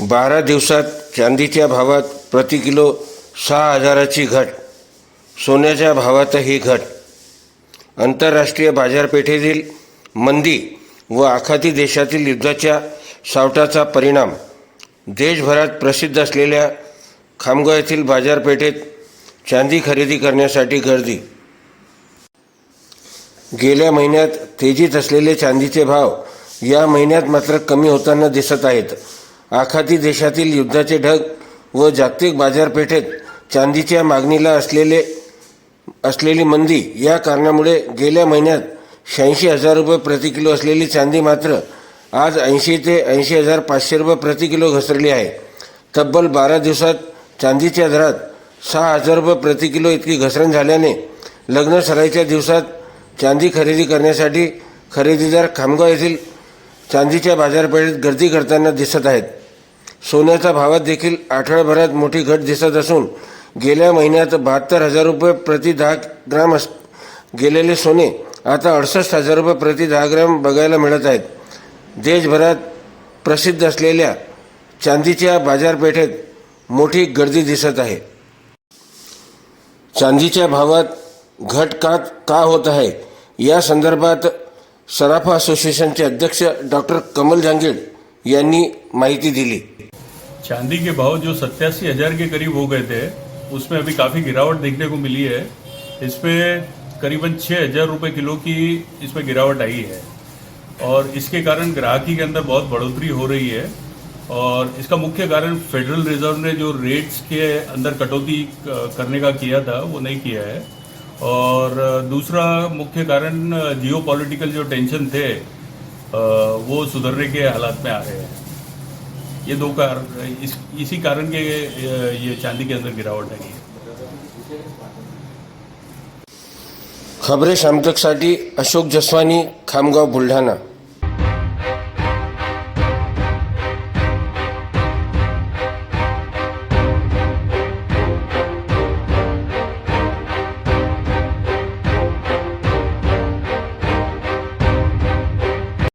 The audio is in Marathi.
बारा दिवसात चांदीच्या भावात प्रति किलो सहा हजाराची घट सोन्याच्या भावातही घट. आंतरराष्ट्रीय बाजारपेठेतील मंदी व आखाती देशातील युद्धाच्या सावटाचा परिणाम देशभरात प्रसिद्ध असलेल्या खामगाव येथील बाजारपेठेत चांदी खरेदी करण्यासाठी गर्दी. गेल्या महिन्यात तेजीत असलेले चांदीचे भाव या महिन्यात मात्र कमी होताना दिसत आहेत. आखाती देशातील युद्धाचे ढग व जागतिक बाजारपेठेत चांदीच्या मागणीला असलेले असलेली मंदी या कारणामुळे गेल्या महिन्यात शहाऐंशी हजार रुपये प्रति किलो असलेली चांदी मात्र आज ऐंशी ते ऐंशी हजार पाचशे रुपये प्रति किलो घसरली आहे. तब्बल बारा दिवसात चांदीच्या दरात सहा हजार रुपये प्रति किलो इतकी घसरण झाल्याने लग्न सराईच्या दिवसात चांदी खरेदी करण्यासाठी खरेदीदार खामगाव येथील चांदीच्या बाजारपेठेत गर्दी करताना दिसत आहेत. सोन्याच्या भावात देखील आठवड्याभरात मोठी घट दिसत असून गेल्या महिन्यात बहात्तर हजार रुपये प्रति दहा ग्राम अस गेलेले सोने आता अडसष्ट हजार रुपये प्रति दहा ग्राम बघायला मिळत आहेत. देशभरात प्रसिद्ध असलेल्या चांदीच्या बाजारपेठेत मोठी गर्दी दिसत आहे. चांदीच्या भावात घट का का होत आहे? या संदर्भात सराफा असोसिएशनचे अध्यक्ष डॉक्टर कमल जहांगीर यांनी माहिती दिली. चांदी के भाव जो सत्यासी हज़ार के करीब हो गए थे, उसमें अभी काफ़ी गिरावट देखने को मिली है। इसमें करीबन छः हज़ार रुपये किलो की इसमें गिरावट आई है। और इसके कारण ग्राहकी के अंदर बहुत बढ़ोतरी हो रही है। और इसका मुख्य कारण फेडरल रिज़र्व ने जो रेट्स के अंदर कटौती करने का किया था, वो नहीं किया है। और और दूसरा मुख्य कारण जियो पॉलिटिकल जो टेंशन थे वो सुधरने के हालात में आ रहे हैं। ये दो कारण इस इसी कारण के ये चांदी के अंदर गिरावट आई है। तक शामतकसाठी अशोक जसवानी खामगाव बुलढाणा।